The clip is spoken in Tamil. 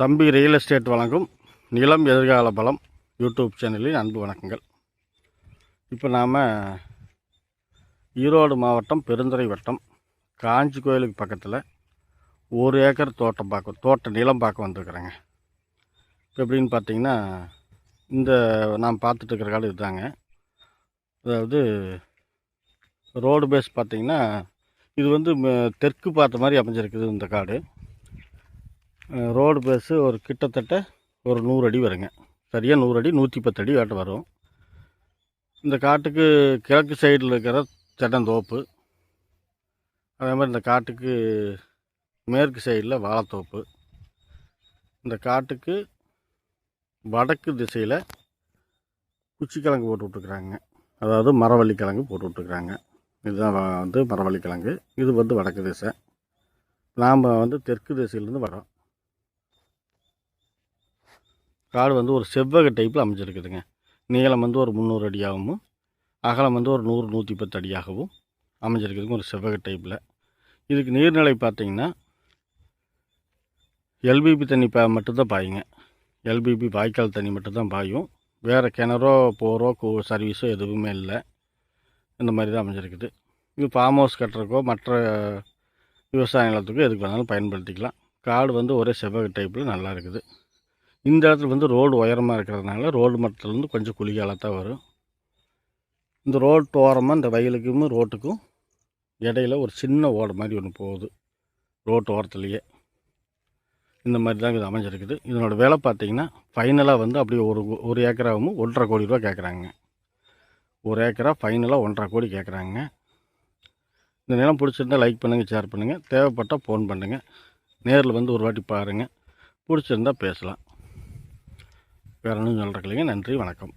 தம்பி ரியல் எஸ்டேட் வழங்கும் நிலம் எதிர்கால பலம் யூடியூப் சேனலில் அன்பு வணக்கங்கள். இப்போ நாம் ஈரோடு மாவட்டம் பெருந்துறை வட்டம் காஞ்சி கோயிலுக்கு பக்கத்தில் ஒரு ஏக்கர் தோட்டம் பார்க்க தோட்ட நிலம் பார்க்க வந்துருக்குறேங்க. இப்போ எப்படின்னு பார்த்தீங்கன்னா இந்த நாம் பார்த்துட்டுருக்கிற காடு இதுதாங்க. அதாவது ரோடு பேஸ் பார்த்தீங்கன்னா இது வந்து தெற்கு பார்த்த மாதிரி அமைஞ்சிருக்குது இந்த காடு. ரோடு பேஸு ஒரு கிட்டத்தட்ட ஒரு நூறு அடி வருங்க. சரியாக நூறு அடி நூற்றி பத்து அடி ஆட்ட வரும். இந்த காட்டுக்கு கிழக்கு சைடில் இருக்கிற செட்டந்தோப்பு. அதே மாதிரி இந்த காட்டுக்கு மேற்கு சைடில் வாழைத்தோப்பு. இந்த காட்டுக்கு வடக்கு திசையில் குச்சிக்கிழங்கு போட்டு விட்டுருக்குறாங்க. அதாவது மரவள்ளி கிழங்கு போட்டு விட்டுருக்குறாங்க. இதுதான் வந்து மரவள்ளி கிழங்கு இது வந்து வடக்கு திசை. நாம் வந்து தெற்கு திசையிலேருந்து வரோம் காடு வந்து ஒரு செவ்வக டைப்பில் அமைஞ்சிருக்குதுங்க. நீளம் வந்து ஒரு முந்நூறு அடியாகவும் அகலம் வந்து ஒரு நூறு நூற்றி பத்து அடியாகவும் அமைஞ்சிருக்குதுங்க ஒரு செவ்வக டைப்பில் இதுக்கு நீர்நிலை பார்த்திங்கன்னா எல்பிபி தண்ணி பா மட்டும்தான் பாயுங்க. எல்பிபி வாய்க்கால் தண்ணி மட்டும்தான் பாயும். வேறு கிணறோ போரோ கூ சர்வீஸோ எதுவுமே இல்லை. இந்த மாதிரி தான் அமைஞ்சிருக்குது. இது ஃபார்ம் ஹவுஸ் கட்டுறக்கோ மற்ற விவசாய நிலத்துக்கோ எதுக்கு வேணாலும் பயன்படுத்திக்கலாம். காடு வந்து ஒரே செவ்வக டைப்பில் நல்லா இருக்குது. இந்த இடத்துல வந்து ரோடு உயரமாக இருக்கிறதுனால ரோடு மட்டத்துலேருந்து கொஞ்சம் குளிகாலாக தான் வரும். இந்த ரோட்டு ஓரமாக இந்த வயலுக்கும் ரோட்டுக்கும் இடையில ஒரு சின்ன ஓடை மாதிரி ஒன்று போகுது. ரோட்டு ஓரத்துலேயே. இந்த மாதிரி தான் இது அமைஞ்சிருக்குது. இதனோட விலை பார்த்தீங்கன்னா ஃபைனலாக வந்து அப்படியே ஒரு ஒரு ஏக்கராவும் ஒன்றரை கோடி ரூபா கேட்குறாங்க ஒரு ஏக்கரா ஃபைனலாக ஒன்றரை கோடி கேட்குறாங்க இந்த நிலம் பிடிச்சிருந்தா லைக் பண்ணுங்கள் ஷேர் பண்ணுங்கள் தேவைப்பட்டால் ஃபோன் பண்ணுங்கள் நேரில் வந்து ஒரு வாட்டி பாருங்கள் பிடிச்சிருந்தா பேசலாம். வேற ஒன்றும் சொல்கிறக்கு இல்லைங்க. நன்றி வணக்கம்.